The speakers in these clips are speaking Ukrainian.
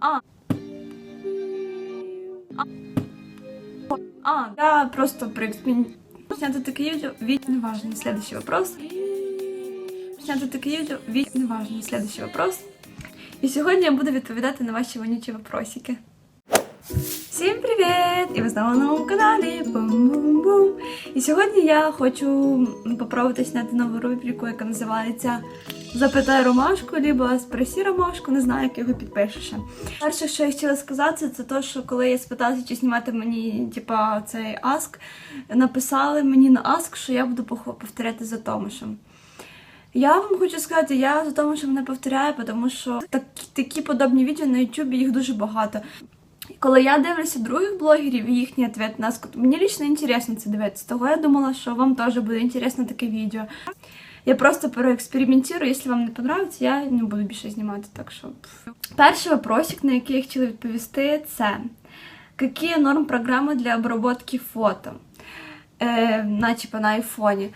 А. А. Просто проэкспериментирую. Снято такие видео, ведь неважно, следующий вопрос. Снято таке відео, від неважно, следующий вопрос. І сьогодні я буду відповідати на ваші вонючі вопросики. Всім привіт! І ви знову на моєму каналі. Бум-бум-бум! І сьогодні я хочу попробувати зняти нову рубрику, яка називається Запитай ромашку, либо спроси ромашку, не знаю, як його підпишеш. Перше, що я хотіла сказати, це те, що коли я спиталася, чи знімати мені типа, цей аск, написали мені на аск, що я буду повторяти за Томашем. Я вам хочу сказати, я за тому, що мене повторяю, тому що такі, такі подобні відео на YouTube їх дуже багато. Коли я дивлюся других блогерів і їхній ответ на скот, мені лично інтересно це дивитися. Того я думала, що вам теж буде інтересно таке відео. Я просто проекспериментую, якщо вам не подобається, я не буду більше знімати. Так що перший вопросик, на який я хотіла відповісти, це які норм програми для обробки фото, е, на, на айфоні.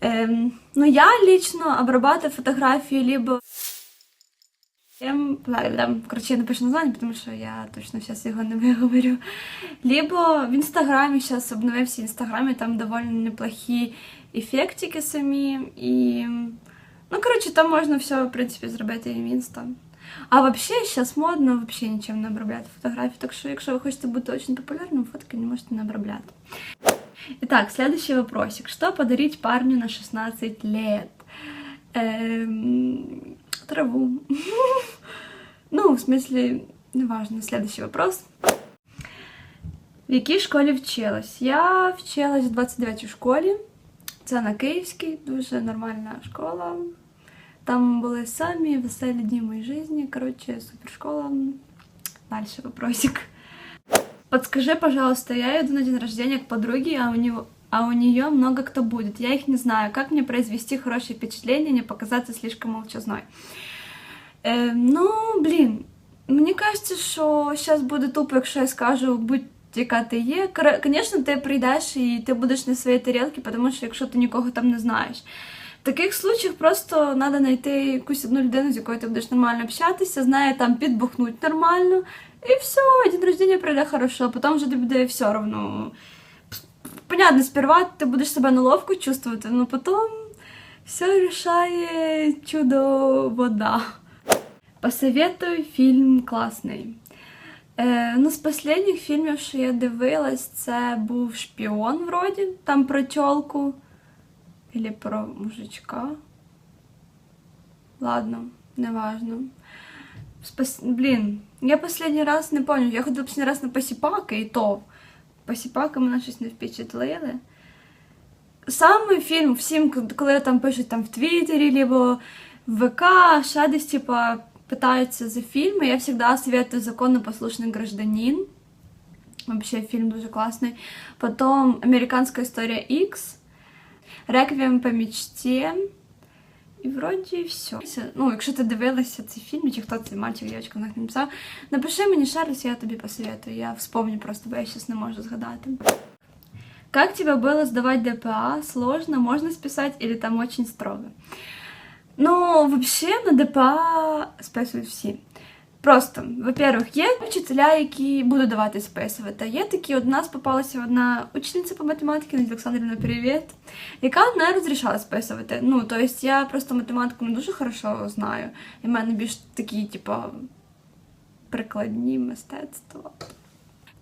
Эм, ну, я лично обрабатываю фотографии либо... Эм, ладно, Короче, я напишу название, потому что я точно сейчас его не выговорю. Либо в Инстаграме, сейчас обновився Инстаграме, там довольно неплохие эффектики самі. І... Ну, короче, там можна все, в принципі, зробити і в Інста. А вообще сейчас модно вообще нічим не обробляти фотографії, так що якщо ви хочете бути очень популярним, фотки не можете не обробляти. Итак, следующий вопросик. Что подарить парню на 16 лет? Эм, траву. Ну, в смысле, неважно. Следующий вопрос. В якій школі вчилась? Я вчилась в 29-й школі. Це на Київській, дуже нормальна школа. Там були самі веселі дні в моїй житті. Коротше, супершкола. Дальше вопросик. Подскажи, пожалуйста, я иду на день рождения к подруге, а у, него, а у нее много кто будет. Я их не знаю. Как мне произвести хорошее впечатление, не показаться слишком молчазной? Е, ну, блін, мені кажеться, що зараз буде тупо, якщо я скажу, будь яка ти є. Звісно, ти прийдеш і ти будеш на своїй тарілці, тому що якщо ти нікого там не знаєш. В таких случаях просто треба знайти якусь одну людину, з якою ти будеш нормально общатися, з нею там підбухнуть нормально. І все, день рождения пройде хорошо, а потім вже тобі буде все равно. Понятно, сперва ти будеш себе неловко чувствувати, но потім все рішає чудо вода. Посоветуй фільм класний. Е, ну, з останніх фільмів, що я дивилась, це був шпіон вроді, там про тьолку. Или про мужичка. Ладно, неважно. Спас... Блін, я последній раз не пам'ятаю, я ходила последній раз на посіпаки, і то посіпаки мене щось не впечатлили. Саме фільм, всім, коли там пишуть там в Твіттері, либо в ВК, ще десь, типа, питаються за фільми, я завжди советую «Законопослушний гражданин». Вообще фільм дуже класний. Потім «Американська історія X», «Реквієм по мечті». І вроді все. Ну, якщо ти дивилася цей фільм, чи хто цей мальчик, дівчинка на написав, напиши мені ще я тобі посоветую. Я вспомню просто, бо я зараз не можу згадати. Как тебе было сдавать ДПА? Сложно? Можно списать или там очень строго? Ну, вообще на ДПА списують всі. Просто, во-первых, є вчителя, які будуть давати списувати. Є такі, от у нас попалася одна учениця по математиці, Олександрівна, привіт, яка не розрішала списувати. Ну, тобто я просто математику не дуже хорошо знаю. І в мене більш такі, типа, прикладні мистецтва.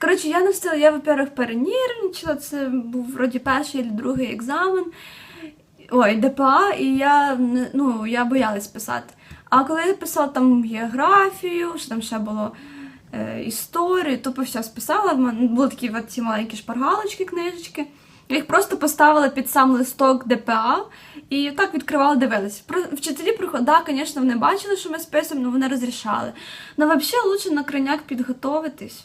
Коротше, я не встигла, я, во-первых, перенервничала, це був вроді перший або другий екзамен. Ой, ДПА, і я ну, я боялась писати. А коли я писала там географію, що там ще було е, історію, тупо все списала. В мене були такі от ці маленькі шпаргалочки, книжечки. Я їх просто поставила під сам листок ДПА і так відкривала, дивилася. Про- Вчителі приходили, да, звісно, вони бачили, що ми списуємо, але вони розрішали. Ну, взагалі, лучше на крайняк підготовитись.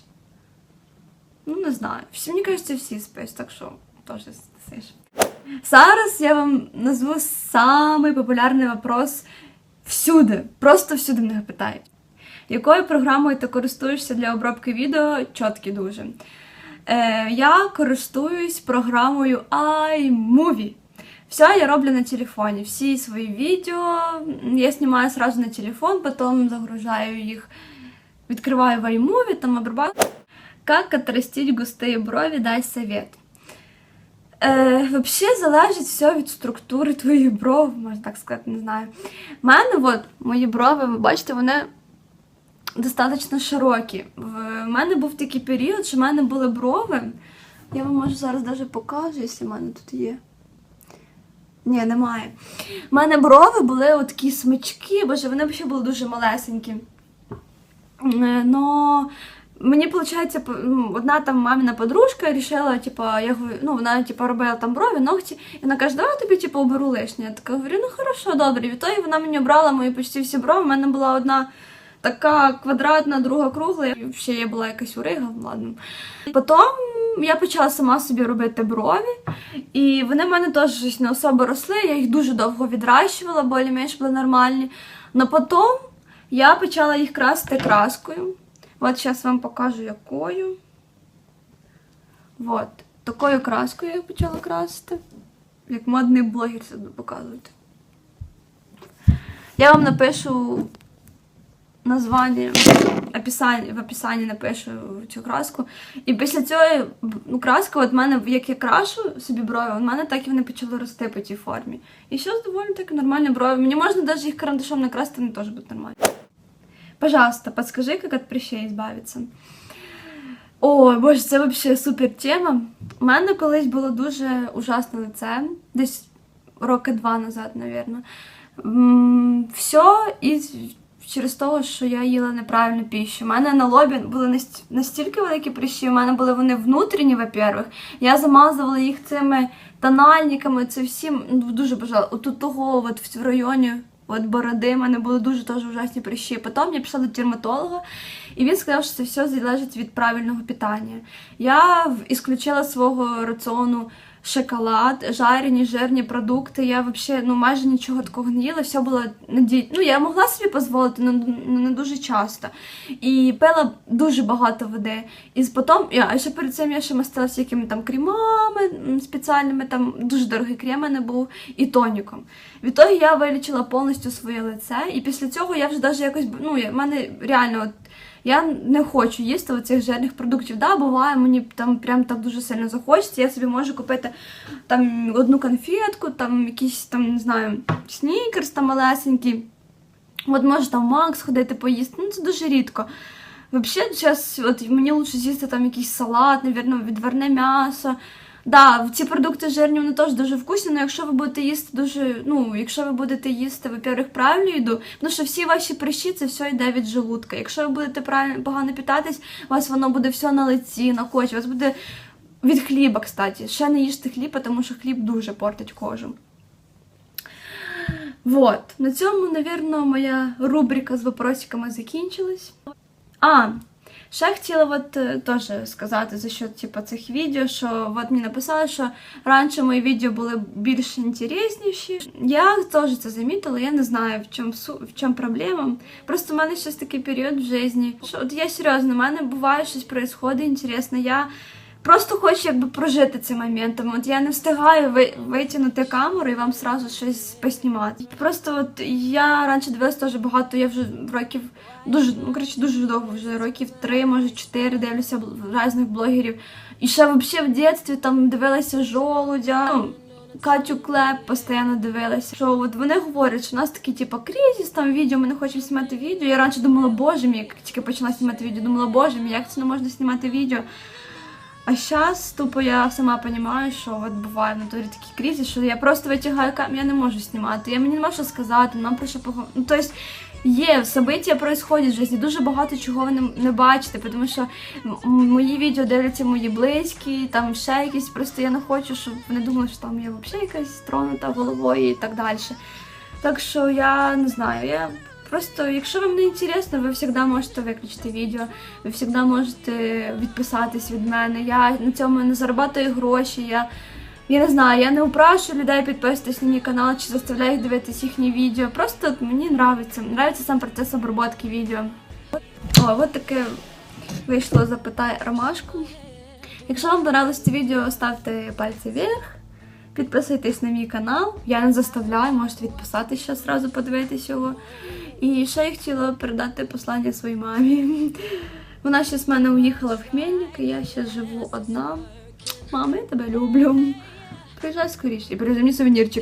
Ну, не знаю. Всі, мені кажеться, всі спис, так що теж стисиш. Зараз я вам назву самий популярний вопрос всюди. Просто всюди мене питають. Якою програмою ти користуєшся для обробки відео? Чоткі дуже. Е, я користуюсь програмою iMovie. Все я роблю на телефоні. Всі свої відео я знімаю сразу на телефон, потім загружаю їх в відкриваю ваймові, там обрабатываю. Как отрастить густые брови, дай совет. Е, Вообще залежить все від структури твоїх бров, можна так сказати, не знаю. У мене от мої брови, ви бачите, вони достатньо широкі. В мене був такий період, що в мене були брови. Я вам можу зараз навіть покажу, якщо в мене тут є. Ні, немає. У мене брови були такі смички, боже, вони взагалі були дуже малесенькі. Е, Но мені, виходить, одна там мамина подружка рішила, типа, я говорю, ну, вона типа, робила там брові, ногті, і вона каже, давай тобі типу, оберу лишнє. Я така говорю, ну хорошо, добре. Відтоді вона мені обрала мої почти всі брови. У мене була одна така квадратна, друга кругла. І Ще я була якась урига, ладно. Потім я почала сама собі робити брові, і вони в мене теж не особо росли. Я їх дуже довго відращувала, бо менш були нормальні. Но потім я почала їх красити краскою. От зараз вам покажу якою. От. Такою краскою я почала красити. Як модний блогер це буду показувати. Я вам напишу названня, описання, в описанні напишу цю краску. І після цього ну, краска, от мене, як я крашу собі брови, у мене так і вони почали рости по тій формі. І зараз доволі таки нормальні брови. Мені можна навіть їх карандашом накрасити, вони теж будуть нормальні. Пожалуйста, подскажи, как от прыщей избавиться. Ой, боже, це взагалі супер тема. У мене колись було дуже ужасне лице, десь роки два назад, напевно. Все із через того, що я їла неправильну піщу. У мене на лобі були настільки великі прищі, у мене були вони внутрішні, во-первых. Я замазувала їх цими тональниками, це всім ну, дуже бажала. От того, от в районі от бороди, в мене були дуже теж ужасні прищі. Потім я пішла до дерматолога, і він сказав, що це все залежить від правильного питання. Я ісключила свого раціону шоколад, жарені, жирні продукти. Я взагалі ну, майже нічого такого не їла. Все було наді... Ну, я могла собі дозволити, але не дуже часто. І пила дуже багато води. І потім, я, ще перед цим я ще мастилася якими там крімами спеціальними, там дуже дорогий крем мене був, і тоніком. Відтоді я вилічила повністю своє лице, і після цього я вже навіть якось, ну, в мене реально от. Я не хочу їсти оцих жирних продуктів. Да, буває, мені там прям так дуже сильно захочеться. Я собі можу купити там одну конфетку, там якийсь там, не знаю, снікерс там малесенький. От може там Макс ходити поїсти. Ну це дуже рідко. Взагалі, зараз от мені лучше з'їсти там якийсь салат, навірно, відварне м'ясо. Да, ці продукти жирні вони теж дуже вкусні, але якщо ви будете їсти дуже, ну, якщо ви будете їсти, во-первых, правильну їду, тому що всі ваші прищі це все йде від желудка. Якщо ви будете правильно погано питатись, у вас воно буде все на лиці, на кожі, у вас буде від хліба, кстати. Ще не їжте хліба, тому що хліб дуже портить кожу. Вот. На цьому, навірно, моя рубрика з вопросиками закінчилась. А, ще хотіла от е, теж сказати за що типу, цих відео, що от мені написали, що раніше мої відео були більш інтересніші. Я теж це замітила, я не знаю, в чому в чому проблема. Просто в мене щось такий період в житті. Що от я серйозно, в мене буває щось відбувається інтересне. Я Просто хочу якби прожити цим моментом. От я не встигаю ви- витягнути камеру і вам сразу щось поснімати. Просто от я раніше дивилась теж багато, я вже років дуже, ну коротше, дуже довго, вже років три, може чотири дивлюся різних блогерів. І ще взагалі в дитинстві там дивилася жолудя. Ну, Катю Клеп постійно дивилася. Що от вони говорять, що у нас такий, типу, кризис, там відео, ми не хочемо знімати відео. Я раніше думала, боже мій, як тільки почала знімати відео, думала, боже мій, як це не можна знімати відео. А зараз тупо я сама розумію, що от буває в натурі такий кризис, що я просто витягаю камеру, я не можу знімати, я мені нема що сказати, нам про що поговорити. Ну, тобто є, события происходять в житті, дуже багато чого ви не, не бачите, тому що мої відео дивляться мої близькі, там ще якісь, просто я не хочу, щоб вони думали, що там я взагалі якась тронута головою і так далі. Так що я не знаю, я просто, якщо вам не інтересно, ви завжди можете виключити відео, ви завжди можете відписатись від мене. Я на цьому не заробляю гроші. Я, я не знаю, я не упрашую людей підписуватись на мій канал чи заставляю їх дивитись їхні відео. Просто мені подобається. Нравиться сам процес обробки відео. О, от таке вийшло запитай ромашку. Якщо вам понравилось це відео, ставте пальці вверх. Підписуйтесь на мій канал. Я не заставляю, можете відписатися ще зразу подивитись його. І ще я хотіла передати послання своїй мамі. Вона ще з мене уїхала в Хмельник, і я ще живу одна. Мама, я тебе люблю. Приїжджай скоріше і привези мені сувенірчик.